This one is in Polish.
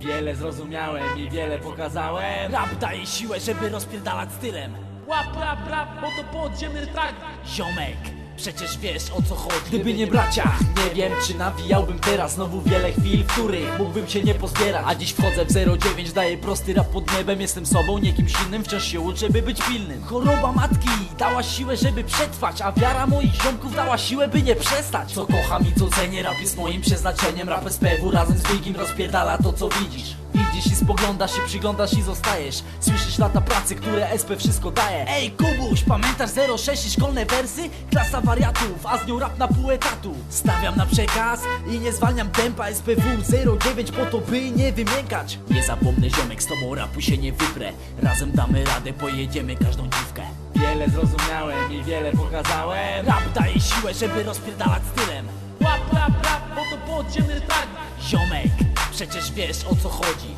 Wiele zrozumiałem i wiele pokazałem. Rap daje siłę, żeby rozpierdalać stylem. Łap, rap, rap, bo to podziemny track Ziomek, przecież wiesz o co chodzi. Gdyby nie bracia, nie wiem czy nawijałbym teraz Znowu wiele chwil, w których mógłbym się nie pozbierać. A dziś wchodzę w 09, daję prosty rap pod niebem Jestem sobą, nie kimś innym, wciąż się uczę, by być pilnym. Choroba matki dała siłę, żeby przetrwać A wiara moich ziomków dała siłę, by nie przestać. Co kocham i co cenię, rap jest moim przeznaczeniem Rap SPW razem z Bigim rozpierdala to co widzisz Widzisz i spoglądasz się, przyglądasz i zostajesz. Słyszysz lata pracy, które SP wszystko daje. Ej Kubuś, pamiętasz 06 i szkolne wersy? Klasa wariatów, a z nią rap na pół etatu. Stawiam na przekaz i nie zwalniam tempa SPW 09 po to by nie wymiękać. Nie zapomnę ziomek, z tobą rapu się nie wyprę. Razem damy radę, pojedziemy każdą dziwkę. Wiele zrozumiałem i wiele pokazałem. Rap daje siłę, żeby rozpierdalać stylem. Łap, rap, rap, bo to podziemny track Ziomek, przecież wiesz o co chodzi